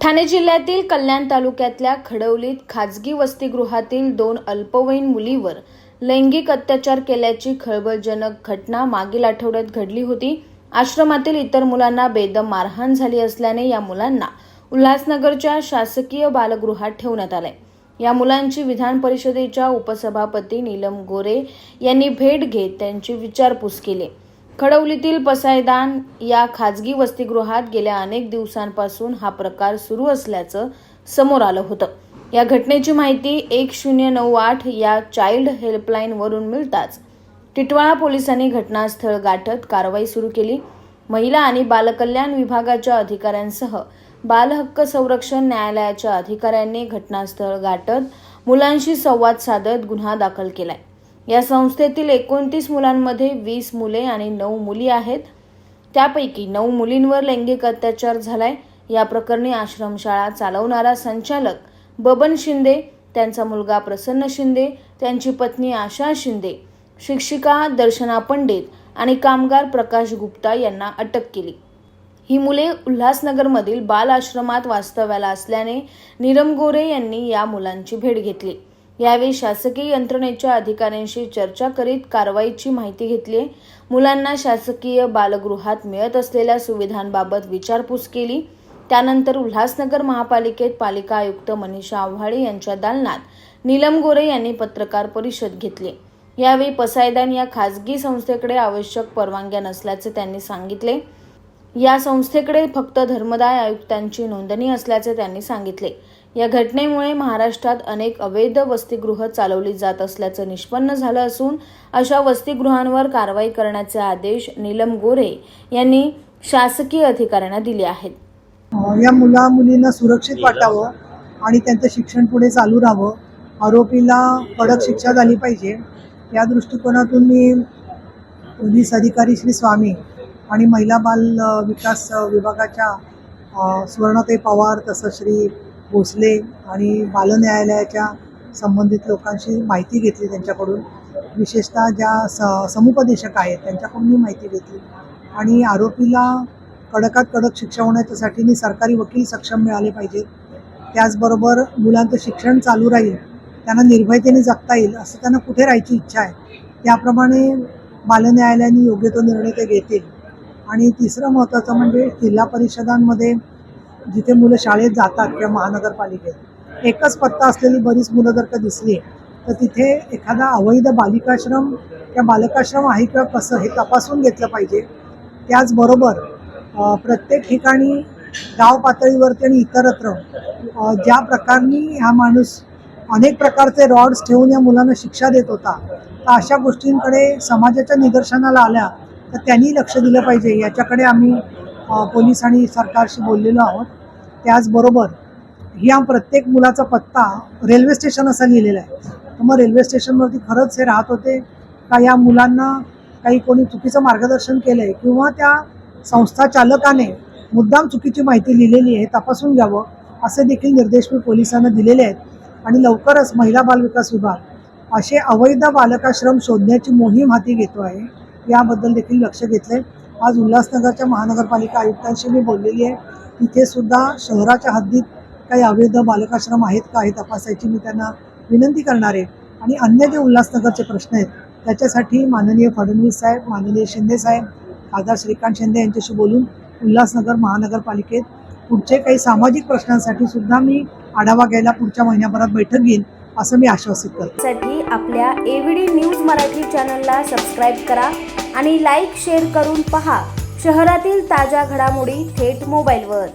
ठाणे जिल्ह्यातील कल्याण तालुक्यातल्या खडवलीत खाजगी वसतिगृहातील दोन अल्पवयीन मुलीवर लैंगिक अत्याचार केल्याची खळबळजनक घटना मागील आठवड्यात घडली होती. आश्रमातील इतर मुलांना बेदम मारहाण झाली असल्याने या मुलांना उल्हासनगरच्या शासकीय बालगृहात ठेवण्यात आलंय. या मुलांची विधान परिषदेच्या उपसभापती नीलम गोरे यांनी भेट घेत त्यांची विचारपूस केली. खडवलीतील पसायदान या खाजगी वसतिगृहात गेल्या अनेक दिवसांपासून हा प्रकार सुरू असल्याचं समोर आलं होतं. या घटनेची माहिती एक शून्य नऊ आठ या चाइल्ड हेल्पलाईनवरून मिळताच टिटवाळा पोलिसांनी घटनास्थळ गाठत कारवाई सुरू केली. महिला आणि बालकल्याण विभागाच्या अधिकाऱ्यांसह बालहक्क संरक्षण न्यायालयाच्या अधिकाऱ्यांनी घटनास्थळ गाठत मुलांशी संवाद साधत गुन्हा दाखल केलाय. या संस्थेतील एकोणतीस मुलांमध्ये वीस मुले आणि नऊ मुली आहेत. त्यापैकी नऊ मुलींवर लैंगिक अत्याचार झालाय. या प्रकरणी आश्रमशाळा चालवणारा संचालक बबन शिंदे त्यांचा मुलगा प्रसन्न शिंदे त्यांची पत्नी आशा शिंदे शिक्षिका दर्शना पंडित आणि कामगार प्रकाश गुप्ता यांना अटक केली. ही मुले उल्हासनगरमधील बाल आश्रमात वास्तव्याला असल्याने नीरम गोरे यांनी या मुलांची भेट घेतली. यावेळी शासकीय यंत्रणेच्या अधिकाऱ्यांशी चर्चा करीत कारवाईची माहिती घेतली. मुलांना शासकीय बालगृहात मिळत असलेल्या सुविधांबाबत विचारपूस केली. त्यानंतर उल्हासनगर महापालिकेत पालिका आयुक्त मनीषा आव्हाडे यांच्या दालनात नीलम गोरे यांनी पत्रकार परिषद घेतली. यावेळी पसायदान या खासगी संस्थेकडे आवश्यक परवानग्या नसल्याचे त्यांनी सांगितले. या संस्थेकडे फक्त धर्मदाय आयुक्तांची नोंदणी असल्याचे त्यांनी सांगितले. या घटनेमुळे महाराष्ट्रात अनेक अवैध वसतिगृह चालवली जात असल्याचं निष्पन्न झालं असून अशा वसतिगृहांवर कारवाई करण्याचे आदेश नीलम गोरे यांनी शासकीय अधिकाऱ्यांना दिले आहेत. या मुला मुलींना सुरक्षित वाटावं आणि त्यांचं शिक्षण पुढे चालू राहावं आरोपीला कडक शिक्षा झाली पाहिजे. या दृष्टिकोनातून मी पोलीस अधिकारी श्री स्वामी आणि महिला बाल विकास विभागाच्या सुवर्णाताई पवार तसं श्री भोसले आणि बालन्यायालयाच्या संबंधित लोकांशी माहिती घेतली त्यांच्याकडून. विशेषतः ज्या स समुपदेशक आहेत त्यांच्याकडून मी माहिती घेतली. आणि आरोपीला कडकात कडक शिक्षा होण्याच्यासाठी सरकारी वकील सक्षम मिळाले पाहिजेत त्याचबरोबर मुलांचं शिक्षण चालू राहील त्यांना निर्भयतेने जगता येईल असं त्यांना कुठे राहायची इच्छा आहे त्याप्रमाणे बालन्यायालयाने योग्य तो निर्णय ते घेतील. आणि तिसरं महत्त्वाचं म्हणजे जिल्हा परिषदांमध्ये जिथे मुलं शाळेत जातात किंवा महानगरपालिकेत एकच पत्ता असलेली बरीच मुलं जर का दिसली तर तिथे एखादा अवैध बालिकाश्रम किंवा बालकाश्रम आहे किंवा कसं हे तपासून घेतलं पाहिजे. त्याचबरोबर प्रत्येक ठिकाणी गाव पातळीवरती आणि इतरत्र ज्या प्रकारनी हा माणूस अनेक प्रकारचे रॉड्स ठेवून या मुलांना शिक्षा देत होता तर अशा गोष्टींकडे समाजाच्या निदर्शनाला आल्या तर त्यांनी लक्ष दिलं पाहिजे. याच्याकडे आम्ही पोलीस आणि सरकारशी बोललेलो आहोत. त्याचबरोबर ह्या प्रत्येक मुलाचा पत्ता रेल्वे स्टेशन असा लिहिलेला आहे. तर मग रेल्वे स्टेशनवरती खरंच हे राहत होते का या मुलांना काही कोणी चुकीचं मार्गदर्शन केलं आहे किंवा त्या संस्था चालकाने मुद्दाम चुकीची माहिती लिहिलेली आहे तपासून घ्यावं असे देखील निर्देश मी पोलिसांना दिलेले आहेत. आणि लवकरच महिला बाल विकास विभाग असे अवैध बालकाश्रम शोधण्याची मोहीम हाती घेतो आहे याबद्दल देखील लक्ष घेतलं आहे आज उल्हासनगरच्या महानगरपालिका आयुक्तांशी मी बोललेली आहे. तिथे सुद्धा शहराच्या हद्दीत काही अवैध बालकाश्रम आहेत का हे तपासायची मी त्यांना विनंती करणार आहे. आणि अन्य जे उल्हासनगरचे प्रश्न आहेत त्याच्यासाठी माननीय फडणवीस साहेब माननीय शिंदे साहेब खासदार श्रीकांत शिंदे यांच्याशी बोलून उल्हासनगर महानगरपालिकेत पुढचे काही सामाजिक प्रश्नांसाठी सुद्धा मी आढावा घ्यायला पुढच्या महिन्याभरात बैठक घेईन असं मी आश्वासित करतो. आपल्या एव्हीडी न्यूज मराठी चॅनलला सबस्क्राईब करा. आणि लाईक शेअर करून पहा. शहरातील ताज्या घडामोडी थेट मोबाईलवर.